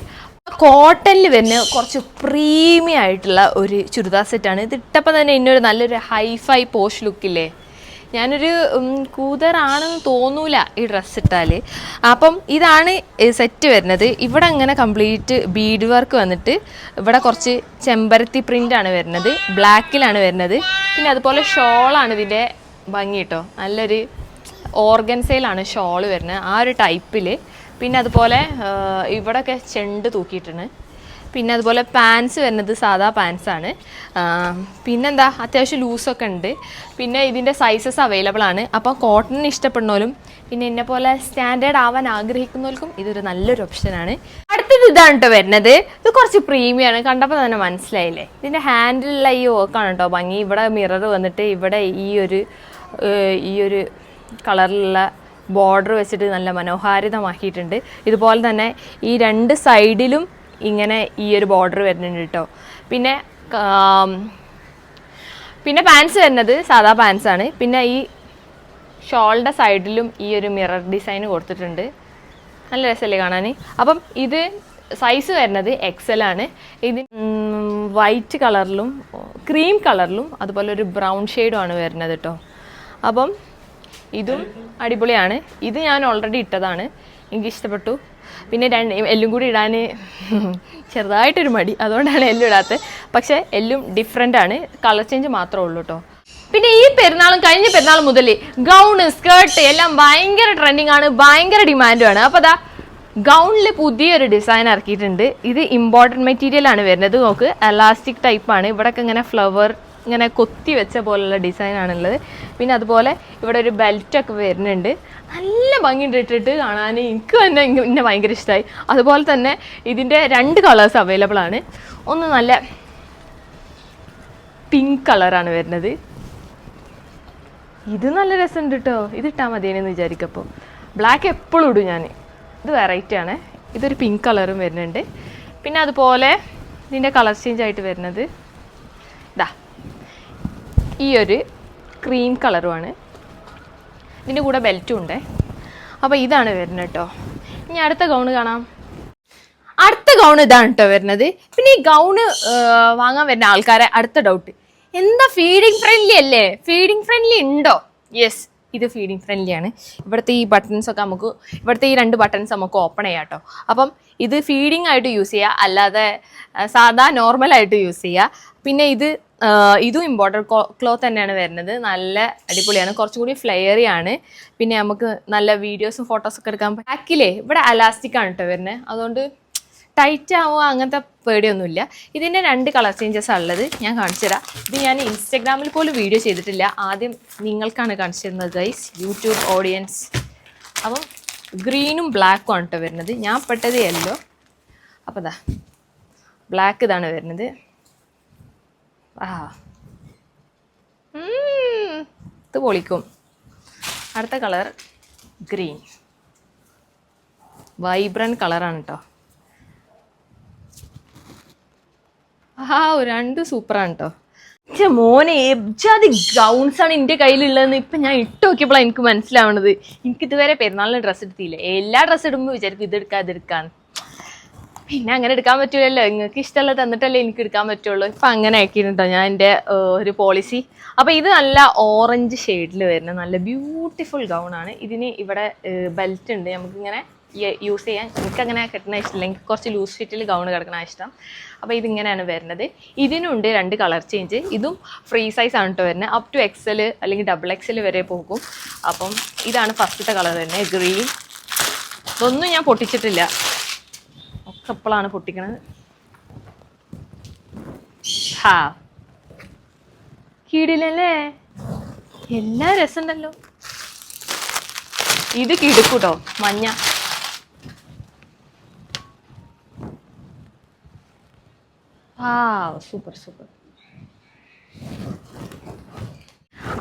S2: കോട്ടണിൽ വരുന്ന കുറച്ച് പ്രീമിയം ആയിട്ടുള്ള ഒരു ചുരിദാർ സെറ്റാണ് ഇത് ഇട്ടപ്പോൾ തന്നെ ഇന്നൊരു നല്ലൊരു ഹൈഫൈ പോഷ് ലുക്കില്ലേ ഞാനൊരു കൂതറാണെന്ന് തോന്നൂല ഈ ഡ്രസ്സ് ഇട്ടാൽ അപ്പം ഇതാണ് സെറ്റ് വരുന്നത്. ഇവിടെ അങ്ങനെ കംപ്ലീറ്റ് ബീഡ് വർക്ക് വന്നിട്ട് ഇവിടെ കുറച്ച് ചെമ്പരത്തി പ്രിന്റാണ് വരുന്നത്. ബ്ലാക്കിലാണ് വരുന്നത്. പിന്നെ അതുപോലെ ഷോളാണ് ഇതിന്റെ ഭംഗി കേട്ടോ. നല്ലൊരു ഓർഗൻസയിലാണ് ഷോൾ വരുന്നത്. ആ ഒരു ടൈപ്പിൽ പിന്നെ അതുപോലെ ഇവിടെയൊക്കെ ചെണ്ട് തൂക്കിയിട്ടുണ്ട്. പിന്നെ അതുപോലെ പാൻസ് വരുന്നത് സാധാ ആണ്. പിന്നെന്താ അത്യാവശ്യം ലൂസൊക്കെ ഉണ്ട്. പിന്നെ ഇതിന്റെ സൈസസ് അവൈലബിൾ ആണ്. അപ്പോൾ കോട്ടണിന് ഇഷ്ടപ്പെടുന്നവരും പിന്നെ എന്നെ പോലെ സ്റ്റാൻഡേർഡ് ആവാൻ ആഗ്രഹിക്കുന്നവർക്കും ഇതൊരു നല്ലൊരു ഓപ്ഷനാണ് അടുത്തത് ഇതാണ് കേട്ടോ വരുന്നത്. ഇത് കുറച്ച് പ്രീമിയം ആണ്. കണ്ടപ്പോൾ തന്നെ മനസ്സിലായില്ലേ? ഇതിന്റെ ഹാൻഡിലുള്ള ഈ വർക്കാണ് കേട്ടോ ഭംഗി. ഇവിടെ മിറർ വന്നിട്ട് ഇവിടെ ഈ ഒരു ഈ ഒരു കളറിലുള്ള ബോർഡർ വെച്ചിട്ട് നല്ല മനോഹാരിതമാക്കിയിട്ടുണ്ട്. ഇതുപോലെ തന്നെ ഈ രണ്ട് സൈഡിലും ഇങ്ങനെ ഈ ഒരു ബോർഡർ വരുന്നുണ്ട് കേട്ടോ പിന്നെ പിന്നെ പാൻസ് വരുന്നത് സാധാ പാൻസ് ആണ്. പിന്നെ ഈ ഷോളിന്റെ സൈഡിലും ഈ ഒരു മിറർ ഡിസൈൻ കൊടുത്തിട്ടുണ്ട്. നല്ല രസമല്ലേ കാണാൻ അപ്പം ഇത് സൈസ് വരുന്നത് എക്സൽ ആണ്. ഇത് വൈറ്റ് കളറിലും ക്രീം കളറിലും അതുപോലെ ഒരു ബ്രൗൺ ഷെയ്ഡും ആണ് വരുന്നത് കേട്ടോ അപ്പം ഇതും അടിപൊളിയാണ്. ഇത് ഞാൻ ഓൾറെഡി ഇട്ടതാണ്. എനിക്ക് ഇഷ്ടപ്പെട്ടു. പിന്നെ രണ്ട് എല്ലും കൂടി ഇടാൻ ചെറുതായിട്ടൊരു മടി. അതുകൊണ്ടാണ് എല്ലും ഇടാത്തത്. പക്ഷേ എല്ലും ഡിഫറെന്റ് ആണ്. കളർ ചേഞ്ച് മാത്രമേ ഉള്ളൂ കേട്ടോ പിന്നെ ഈ പെരുന്നാളും കഴിഞ്ഞ പെരുന്നാൾ മുതൽ ഗൗണ് സ്കേർട്ട് എല്ലാം ഭയങ്കര ട്രെൻഡിങ് ആണ്. ഭയങ്കര ഡിമാൻഡുമാണ് അപ്പോൾ അതാ ഗൗണിൽ പുതിയൊരു ഡിസൈൻ ഇറക്കിയിട്ടുണ്ട്. ഇത് ഇമ്പോർട്ടന്റ് മെറ്റീരിയൽ ആണ് വരുന്നത്. നോക്ക് എലാസ്റ്റിക് ടൈപ്പാണ് ഇവിടെയൊക്കെ ഇങ്ങനെ ഫ്ലവർ ഇങ്ങനെ കൊത്തി വെച്ച പോലുള്ള ഡിസൈൻ ആണുള്ളത്. പിന്നെ അതുപോലെ ഇവിടെ ഒരു ബെൽറ്റൊക്കെ വരുന്നുണ്ട്. നല്ല ഭംഗിയുണ്ട് ഇട്ടിട്ട് കാണാൻ എനിക്ക് തന്നെ എന്നെ ഭയങ്കര ഇഷ്ടമായി അതുപോലെ തന്നെ ഇതിന്റെ രണ്ട് കളേഴ്സ് അവൈലബിൾ ആണ്. ഒന്ന് നല്ല പിങ്ക് കളറാണ് വരുന്നത്. ഇത് നല്ല രസമുണ്ട് കേട്ടോ ഇത് ഇട്ടാൽ മതിയെന്ന് വിചാരിക്കപ്പോൾ ബ്ലാക്ക് എപ്പോഴും ഇടും ഞാൻ. ഇത് വെറൈറ്റി ആണ്. ഇതൊരു പിങ്ക് കളറും വരുന്നുണ്ട്. പിന്നെ അതുപോലെ ഇതിന്റെ കളർ ചേഞ്ച് ആയിട്ട് വരുന്നത്. ഇതാ ഈ ഒരു ക്രീം കളറുമാണ് ഇതിന്റെ കൂടെ ബെൽറ്റും ഉണ്ട്. അപ്പോൾ ഇതാണ് വരുന്നത് കേട്ടോ ഇനി അടുത്ത ഗൗൺ കാണാം. അടുത്ത ഗൗൺ ഇതാണ് കേട്ടോ വരുന്നത്. പിന്നെ ഈ ഗൗണ് വാങ്ങാൻ വരുന്ന ആൾക്കാരെ അടുത്ത ഡൗട്ട് എന്താ ഫീഡിങ് ഫ്രണ്ട്ലി അല്ലേ? ഫീഡിങ് ഫ്രണ്ട്ലി ഉണ്ടോ? യെസ് ഇത് ഫീഡിങ് ഫ്രണ്ട്ലി ആണ്. ഇവിടുത്തെ ഈ ബട്ടൺസ് ഒക്കെ നമുക്ക് ഇവിടുത്തെ ഈ രണ്ട് ബട്ടൺസ് നമുക്ക് ഓപ്പൺ ചെയ്യാം കേട്ടോ അപ്പം ഇത് ഫീഡിങ് ആയിട്ട് യൂസ് ചെയ്യുക അല്ലാതെ സാധാ നോർമൽ ആയിട്ട് യൂസ് ചെയ്യുക പിന്നെ ഇത് ഇതും ഇമ്പോർട്ടർ ക്ലോത്ത് തന്നെയാണ് വരുന്നത്. നല്ല അടിപൊളിയാണ്. കുറച്ചും കൂടി ഫ്ലെയറി ആണ്. പിന്നെ നമുക്ക് നല്ല വീഡിയോസും ഫോട്ടോസൊക്കെ എടുക്കാൻ ബാക്കിലേ ഇവിടെ അലാസ്റ്റിക് ആണ് കേട്ടോ വരുന്നത് അതുകൊണ്ട് ടൈറ്റ് ആവുമോ അങ്ങനത്തെ പേടിയൊന്നുമില്ല. ഇതിന്റെ രണ്ട് കളർ ചേഞ്ചസ് ഉള്ളത്. ഞാൻ കാണിച്ചു തരാം. ഇത് ഞാൻ ഇൻസ്റ്റഗ്രാമിൽ പോലും വീഡിയോ ചെയ്തിട്ടില്ല. ആദ്യം നിങ്ങൾക്കാണ് കാണിച്ചു തരുന്നത് ഗൈസ് യൂട്യൂബ് ഓഡിയൻസ് അപ്പം ഗ്രീനും ബ്ലാക്കും ആണ് കേട്ടോ വരുന്നത്. ഞാൻ പെട്ടത് യെല്ലോ അപ്പോൾ ദാ ബ്ലാക്ക് ഇതാണ് വരുന്നത്. ആ. ഇത് പൊളിക്കും. അടുത്ത കളർ ഗ്രീൻ. വൈബ്രന്റ് കളറാണ് കേട്ടോ ആ രണ്ട് സൂപ്പറാണ് കേട്ടോ മോനെ എബ്ജാതി ഗൗൺസ് ആണ് എന്റെ കയ്യിലുള്ളതെന്ന് ഇപ്പം ഞാൻ ഇട്ട് നോക്കിയപ്പോഴാണ് എനിക്ക് മനസ്സിലാവണത്. എനിക്ക് ഇതുവരെ പെരുന്നാളിന് ഡ്രസ്സ് എടുത്തില്ല? എല്ലാ ഡ്രസ്സ് ഇടുമ്പോൾ വിചാരിക്കും ഇത് ഇതെടുക്കാന്ന് പിന്നെ അങ്ങനെ എടുക്കാൻ പറ്റൂലല്ലോ. നിങ്ങൾക്ക് ഇഷ്ടമുള്ളത് തന്നിട്ടല്ലേ എനിക്ക് എടുക്കാൻ പറ്റുള്ളൂ. ഇപ്പം അങ്ങനെ ആക്കിയിട്ടുണ്ടോ ഞാൻ എന്റെ ഒരു പോളിസി അപ്പോൾ ഇത് നല്ല ഓറഞ്ച് ഷെയ്ഡിൽ വരുന്ന നല്ല ബ്യൂട്ടിഫുൾ ഗൗൺ ആണ്. ഇതിന് ഇവിടെ ബെൽറ്റ് ഉണ്ട്. നമുക്കിങ്ങനെ യൂസ് ചെയ്യാൻ എനിക്കങ്ങനെ കിട്ടണ ഇഷ്ടമില്ല എനിക്ക് കുറച്ച് ലൂസ് ഫിറ്റിൽ ഗൗൺ കിടക്കണ ഇഷ്ടം. അപ്പോൾ ഇതിങ്ങനെയാണ് വരുന്നത്. ഇതിനുണ്ട് രണ്ട് കളർ ചേഞ്ച് ഇതും ഫ്രീ സൈസ് ആണ് കേട്ടോ വരുന്നത്. അപ് ടു എക്സൽ അല്ലെങ്കിൽ ഡബിൾ എക്സൽ വരെ പോകും. അപ്പം ഇതാണ് ഫസ്റ്റത്തെ കളർ തന്നെ. ഗ്രീൻ ഇതൊന്നും ഞാൻ പൊട്ടിച്ചിട്ടില്ല. ഇപ്പോഴാണ് പൊട്ടിക്കണത്. ഹാ. കീടിലല്ലേ? രസം രസമുണ്ടല്ലോ ഇത് കിടുക്കൂട്ടോ മഞ്ഞ. ആ സൂപ്പർ സൂപ്പർ.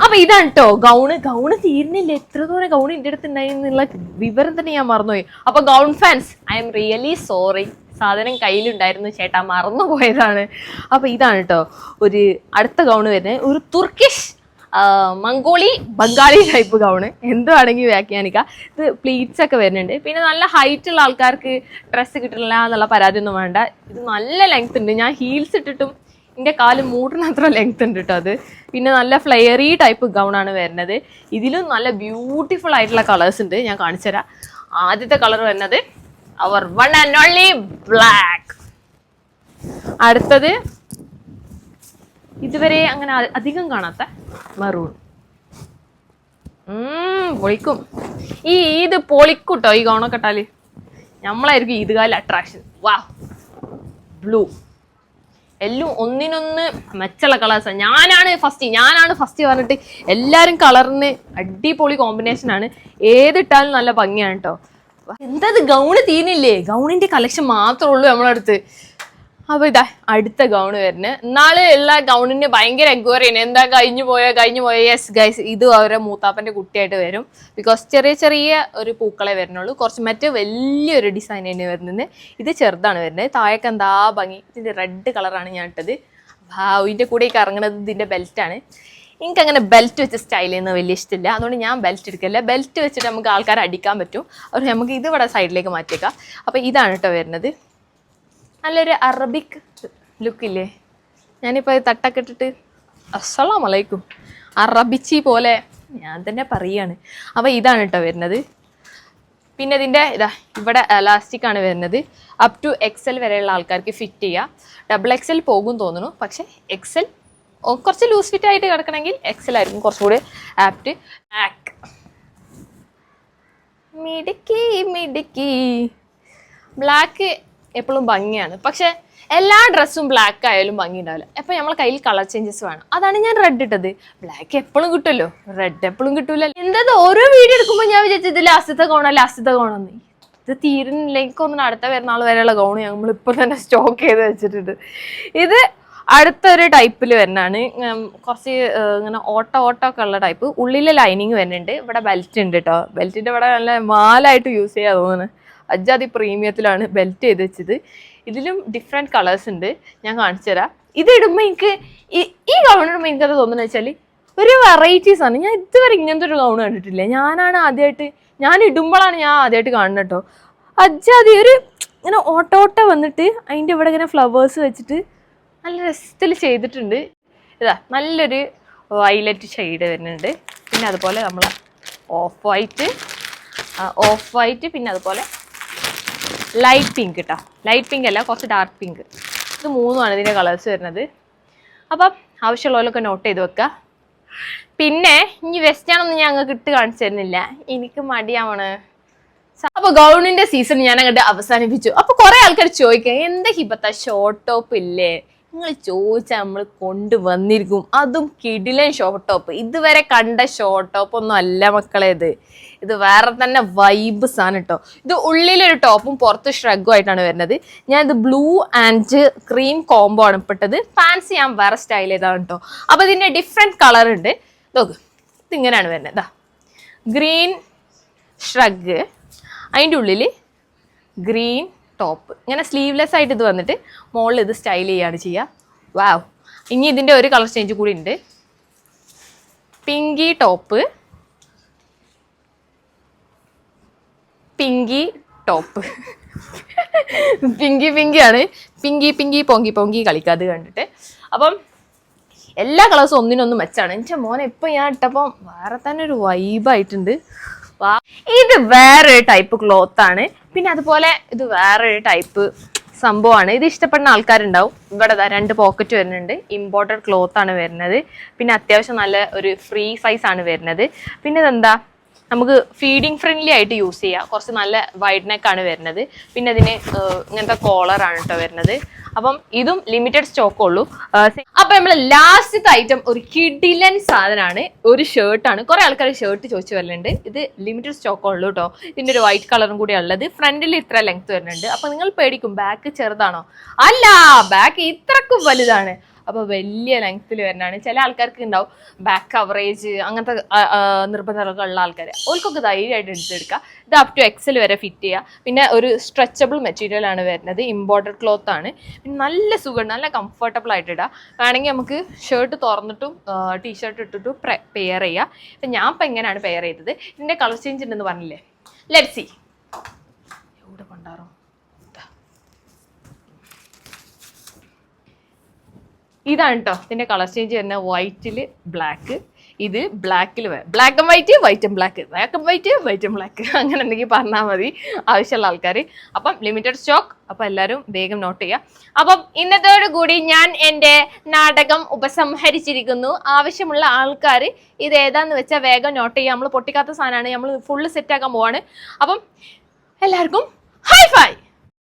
S2: അപ്പൊ ഇതാണ് കേട്ടോ ഗൗണ് ഗൗണ് തീരുന്നില്ല. എത്ര ദൂരം ഗൗൺ എന്റെ അടുത്ത് ഉണ്ടായിരുന്നുള്ള വിവരം തന്നെ ഞാൻ മറന്നുപോയി. അപ്പൊ gown fans I'm really sorry സാധനം കയ്യിലുണ്ടായിരുന്നു. ചേട്ടാ മറന്നുപോയതാണ്. അപ്പൊ ഇതാണ് കേട്ടോ ഒരു അടുത്ത ഗൗണ് വരുന്നത് ഒരു തുർക്കിഷ് മംഗോളി ബംഗാളി ടൈപ്പ് ഗൗണ്. എന്തുവാണെങ്കിൽ വ്യാഖ്യാനിക്കാം. ഇത് പ്ലീറ്റ്സ് ഒക്കെ വരുന്നുണ്ട്. പിന്നെ നല്ല ഹൈറ്റ് ഉള്ള ആൾക്കാർക്ക് ഡ്രസ്സ് കിട്ടില്ല എന്നുള്ള പരാതി ഒന്നും വേണ്ട. ഇത് നല്ല ലെങ്ത് ഉണ്ട്. ഞാൻ ഹീൽസ് ഇട്ടിട്ടും എന്റെ കാൽ മൂട്ടിനത്ര ലെങ്ത് ഉണ്ട് കേട്ടോ അത്. പിന്നെ നല്ല ഫ്ലെയറി ടൈപ്പ് ഗൗൺ ആണ് വരുന്നത്. ഇതിലും നല്ല ബ്യൂട്ടിഫുൾ ആയിട്ടുള്ള കളേഴ്സ് ഉണ്ട്. ഞാൻ കാണിച്ചുതരാം ആദ്യത്തെ കളർ വരുന്നത് our one and only black അടുത്തത് ഇതുവരെ അങ്ങനെ അധികം കാണാത്ത മറൂൺ പൊളിക്കും. ഈ ഇത് പൊളിക്കൂട്ടോ ഈ ഗൗണൊക്കെ ഇട്ടാൽ? നമ്മളായിരിക്കും ഈദ്കാല അട്രാക്ഷൻ വാ ബ്ലൂ എല്ലാം ഒന്നിനൊന്ന് മെച്ചുള്ള കളേഴ്സ് ഞാനാണ് ഫസ്റ്റ് ഞാനാണ് ഫസ്റ്റ് പറഞ്ഞിട്ട് എല്ലാവരും കളറിന് അടിപൊളി കോമ്പിനേഷൻ ആണ്. ഏതിട്ടാലും നല്ല ഭംഗിയാണ് കേട്ടോ എന്താ ഗൗണ് തീരുന്നില്ലേ ഗൗണിന്റെ കളക്ഷൻ മാത്രമേ ഉള്ളൂ നമ്മളെ അപ്പൊ ഇതാ അടുത്ത ഗൗൺ വരുന്നത്. നാളെ എല്ലാ ഗൗണിന് ഭയങ്കര എൻക്വയറി എന്താ കഴിഞ്ഞു പോയോ കഴിഞ്ഞു പോയോ? യെസ് ഗൈസ് ഇത് അവരെ മൂത്താപ്പന്റെ കുട്ടിയായിട്ട് വരും. ബിക്കോസ് ചെറിയ ചെറിയ ഒരു പൂക്കളെ വരുന്നുള്ളൂ. കുറച്ച് മറ്റേ വലിയൊരു ഡിസൈൻ തന്നെ വരുന്നത്. ഇത് ചെറുതാണ് വരുന്നത്. താഴേക്ക് എന്താ ഭംഗി. ഇതിന്റെ റെഡ് കളറാണ് ഞാൻ ഇട്ടത്. വാവ് ഇതിന്റെ കൂടെ ഈ കറങ്ങുന്നത് ഇതിന്റെ ബെൽറ്റാണ് എനിക്ക് അങ്ങനെ ബെൽറ്റ് വെച്ച സ്റ്റൈൽ ചെയ്യുന്നത് വലിയ ഇഷ്ടമില്ല. അതുകൊണ്ട് ഞാൻ ബെൽറ്റ് എടുക്കില്ല ബെൽറ്റ് വെച്ചിട്ട് നമുക്ക് ആൾക്കാരെ അടിക്കാൻ പറ്റും. അവർ നമുക്ക് ഇത് സൈഡിലേക്ക് മാറ്റിയേക്കാം. അപ്പോൾ ഇതാണ് കേട്ടോ വരുന്നത്. നല്ലൊരു അറബിക് ലുക്കില്ലേ? ഞാനിപ്പോൾ ഇത് തട്ടൊക്കെ ഇട്ടിട്ട് അസ്സലാം വലൈക്കും അറബിച്ചി പോലെ ഞാൻ തന്നെ പറയാണ്. അപ്പോൾ ഇതാണ് കേട്ടോ വരുന്നത്. പിന്നെ ഇതിന്റെ ഇതാ ഇവിടെ എലാസ്റ്റിക് ആണ് വരുന്നത്. അപ് ടു എക്സൽ വരെയുള്ള ആൾക്കാർക്ക് ഫിറ്റ് ചെയ്യുക ഡബിൾ എക്സൽ പോകും തോന്നുന്നു. പക്ഷേ എക്സൽ കുറച്ച് ലൂസ് ഫിറ്റ് ആയിട്ട് കിടക്കണമെങ്കിൽ എക്സൽ ആയിരിക്കും കുറച്ചുകൂടി ആപ്റ്റ് ആക്ക് മിടുക്കി മിടുക്കി. ബ്ലാക്ക് എപ്പോഴും ഭംഗിയാണ്. പക്ഷെ എല്ലാ ഡ്രസ്സും ബ്ലാക്ക് ആയാലും ഭംഗി ഉണ്ടാവില്ല. അപ്പം നമ്മളെ കയ്യിൽ കളർ ചേഞ്ചസ് വേണം. അതാണ് ഞാൻ റെഡ് ഇട്ടത്. ബ്ലാക്ക് എപ്പോഴും കിട്ടുമല്ലോ. റെഡ് എപ്പോഴും കിട്ടൂല. എന്താ ഓരോ വീഡിയോ എടുക്കുമ്പോൾ ഞാൻ വിചാരിച്ചത് ലാസ്റ്റത്തെ ഗൗണ ലാസ്റ്റത്തെ ഗൗണെന്ന് ഇത് തീരുന്നില്ലെങ്കിൽ ഒന്നും അടുത്ത പെരുന്നാൾ വരെയുള്ള ഗൗണ് നമ്മൾ ഇപ്പോൾ തന്നെ സ്റ്റോക്ക് ചെയ്ത് വെച്ചിട്ടുണ്ട്. ഇത് അടുത്തൊരു ടൈപ്പിൽ വരുന്നതാണ്. കുറച്ച് ഇങ്ങനെ ഓട്ടോ ഓട്ടോ ഒക്കെ ഉള്ള ടൈപ്പ് ഉള്ളിലെ ലൈനിങ് വരുന്നുണ്ട്. ഇവിടെ ബെൽറ്റ് ഉണ്ട് കേട്ടോ ബെൽറ്റിന്റെ ഇവിടെ നല്ല മാലായിട്ട് യൂസ് ചെയ്യാൻ തോന്നുന്നു. അജാതി പ്രീമിയത്തിലാണ് ബെൽറ്റ് ചെയ്ത് വെച്ചത്. ഇതിലും ഡിഫറെന്റ് കളേഴ്സ് ഉണ്ട്. ഞാൻ കാണിച്ചു തരാം. ഇത് എനിക്ക് ഈ- ഈ ഗൗൺ ഇടുമ്പോൾ എനിക്കത് തോന്നുന്നത് വെച്ചാൽ ഒരു വെറൈറ്റീസ് ആണ്. ഞാൻ ഇതുവരെ ഇങ്ങനത്തെ ഒരു ഗൗൺ കണ്ടിട്ടില്ല. ഞാനാണ് ആദ്യമായിട്ട് ഞാൻ ഇടുമ്പോഴാണ് ഞാൻ ആദ്യമായിട്ട് കാണുന്നത് കേട്ടോ. അജാതി ഒരു ഇങ്ങനെ ഓട്ടോട്ട വന്നിട്ട് അതിന്റെ ഇവിടെ ഇങ്ങനെ ഫ്ലവേഴ്സ് വെച്ചിട്ട് നല്ല രസത്തിൽ ചെയ്തിട്ടുണ്ട്. ഇതാ നല്ലൊരു വയലറ്റ് ഷെയ്ഡ് വരുന്നുണ്ട്. പിന്നെ അതുപോലെ നമ്മൾ ഓഫ് വൈറ്റ് ഓഫ് വൈറ്റ് പിന്നെ അതുപോലെ ലൈറ്റ് പിങ്ക് കേട്ടോ ലൈറ്റ് പിങ്ക് അല്ല കുറച്ച് ഡാർക്ക് പിങ്ക് ഇത് മൂന്നുമാണ് ഇതിന്റെ കളേഴ്സ് വരുന്നത്. അപ്പം ആവശ്യമുള്ളവരൊക്കെ നോട്ട് ചെയ്ത് വെക്കുക പിന്നെ ഇനി വെസ്റ്റേണൊന്നും ഞങ്ങൾക്ക് ഇട്ട് കാണിച്ചു തരുന്നില്ല. എനിക്ക് മടിയാവണ്. അപ്പൊ ഗൗണിന്റെ സീസൺ ഞാൻ അങ്ങോട്ട് അവസാനിപ്പിച്ചു. അപ്പൊ കുറെ ആൾക്കാർ ചോദിക്കാം എന്താ ഹിബത്ത? ഷോർട്ട് ടോപ്പ് ഇല്ലേ? നിങ്ങൾ ചോദിച്ചാൽ നമ്മൾ കൊണ്ടുവന്നിരിക്കും. അതും കിടിലൻ ഷോർട്ട് ടോപ്പ് ഇതുവരെ കണ്ട ഷോർട്ട് ടോപ്പ് ഒന്നും അല്ല മക്കളെ ഇത്. ഇത് വേറെ തന്നെ വൈബ് സാധനം കേട്ടോ ഇത് ഉള്ളിലൊരു ടോപ്പും പുറത്ത് ഷ്രഗും ആയിട്ടാണ് വരുന്നത്. ഞാൻ ഇത് ബ്ലൂ ആൻഡ് ക്രീം കോംബോ ആണ് ഇപ്പെട്ടത് ഫാൻസി ഞാൻ വേറെ സ്റ്റൈൽ ചെയ്താണ് കേട്ടോ അപ്പൊ ഇതിന്റെ ഡിഫറെന്റ് കളർ ഉണ്ട്. നോക്ക് ഇതിങ്ങനെയാണ് വരുന്നത്. ഗ്രീൻ ഷ്രഗ് അതിന്റെ ഉള്ളിൽ ഗ്രീൻ ടോപ്പ് ഇങ്ങനെ സ്ലീവ്ലെസ് ആയിട്ട് ഇത് വന്നിട്ട് മുകളിൽ ഇത് സ്റ്റൈൽ ചെയ്യാണ് ചെയ്യുക വാവ് ഇനി ഇതിന്റെ ഒരു കളർ ചേഞ്ച് കൂടി ഉണ്ട് pinky top pinky top pinky പിങ്കിയാണ് pinky pinky പൊങ്കി പൊങ്കി കളിക്കാതെ കണ്ടിട്ട്. അപ്പം എല്ലാ കളേഴ്സും ഒന്നിനൊന്നും മെച്ചാണ് എന്റെ മോനെ ഇപ്പം ഞാൻ ഇട്ടപ്പം വേറെ തന്നെ ഒരു വൈബായിട്ടുണ്ട് ഇത് വേറൊരു ടൈപ്പ് ക്ലോത്ത് ആണ്. പിന്നെ അതുപോലെ ഇത് വേറൊരു ടൈപ്പ് സംഭവമാണ്. ഇത് ഇഷ്ടപ്പെടുന്ന ആൾക്കാരുണ്ടാവും. ഇവിടെ രണ്ട് പോക്കറ്റ് വരുന്നുണ്ട്. ഇമ്പോർട്ടഡ് ക്ലോത്ത് ആണ് വരുന്നത്. പിന്നെ അത്യാവശ്യം നല്ല ഒരു ഫ്രീ സൈസ് ആണ് വരുന്നത്. പിന്നെ ഇതെന്താ? നമുക്ക് ഫീഡിങ് ഫ്രണ്ട്ലി ആയിട്ട് യൂസ് ചെയ്യാം. കുറച്ച് നല്ല വൈഡ് നെക്ക് ആണ് വരുന്നത്. പിന്നെ അതിന് ഇങ്ങനത്തെ കോളർ ആണ് കേട്ടോ വരുന്നത്. അപ്പം ഇതും ലിമിറ്റഡ് സ്റ്റോക്ക് ഉള്ളൂ. അപ്പൊ നമ്മൾ ലാസ്റ്റത്തെ ഐറ്റം ഒരു കിഡിലൻ സാധനമാണ്. ഒരു ഷർട്ടാണ് കുറെ ആൾക്കാർ ഷർട്ട് ചോദിച്ചു വരുന്നുണ്ട് ഇത് ലിമിറ്റഡ് സ്റ്റോക്ക് ഉള്ളൂ കേട്ടോ ഇതിന്റെ ഒരു വൈറ്റ് കളറും കൂടി ഉള്ളത്. ഫ്രണ്ടിൽ ഇത്ര ലെങ്ത് വരുന്നുണ്ട്. അപ്പൊ നിങ്ങൾ പേടിക്കും ബാക്ക് ചെറുതാണോ? അല്ല ബാക്ക് ഇത്രക്കും വലുതാണ്. അപ്പോൾ വലിയ ലെങ്ത്തിൽ വരുന്നതാണ്. ചില ആൾക്കാർക്ക് ഉണ്ടാവും ബാക്ക് കവറേജ് അങ്ങനത്തെ നിർബന്ധങ്ങളൊക്കെ ഉള്ള ആൾക്കാർ ഓൾക്കൊക്കെ ധൈര്യമായിട്ട് എടുത്തെടുക്കുക ഇത് അപ് ടു എക്സൽ വരെ ഫിറ്റ് ചെയ്യുക പിന്നെ ഒരു സ്ട്രെച്ചബിൾ മെറ്റീരിയൽ ആണ് വരുന്നത്. ഇമ്പോർട്ടഡ് ക്ലോത്ത് ആണ്. പിന്നെ നല്ല സുഖം നല്ല കംഫർട്ടബിൾ ആയിട്ട് ഇടാം. വേണമെങ്കിൽ നമുക്ക് ഷർട്ട് തുറന്നിട്ടും ടീഷർട്ട് ഇട്ടിട്ടും പെയർ ചെയ്യുക ഇപ്പം ഞാൻ ഇപ്പം എങ്ങനെയാണ് പെയർ ചെയ്തത്? ഇതിന്റെ കളർ ചേഞ്ച് ഉണ്ടെന്ന് പറഞ്ഞില്ലേ? ലെറ്റ് സി എവിടെ കൊണ്ടാറോ ഇതാണ് കേട്ടോ ഇതിന്റെ കളർ ചേഞ്ച് വരുന്ന വൈറ്റിൽ ബ്ലാക്ക് ഇത് ബ്ലാക്കിൽ black and white white and black black and white white and black അങ്ങനെ എന്തെങ്കിലും പറഞ്ഞാൽ മതി ആവശ്യമുള്ള ആൾക്കാർ അപ്പം ലിമിറ്റഡ് സ്റ്റോക്ക് അപ്പം എല്ലാവരും വേഗം നോട്ട് ചെയ്യുക അപ്പം ഇന്നത്തോടു കൂടി ഞാൻ എന്റെ നാടകം ഉപസംഹരിച്ചിരിക്കുന്നു. ആവശ്യമുള്ള ആൾക്കാർ ഇത് ഏതാന്ന് വെച്ചാൽ വേഗം നോട്ട് ചെയ്യുക നമ്മൾ പൊട്ടിക്കാത്ത സാധനമാണ് നമ്മൾ ഫുള്ള് സെറ്റാക്കാൻ പോവാണ്. അപ്പം എല്ലാവർക്കും ഹൈ ഫൈ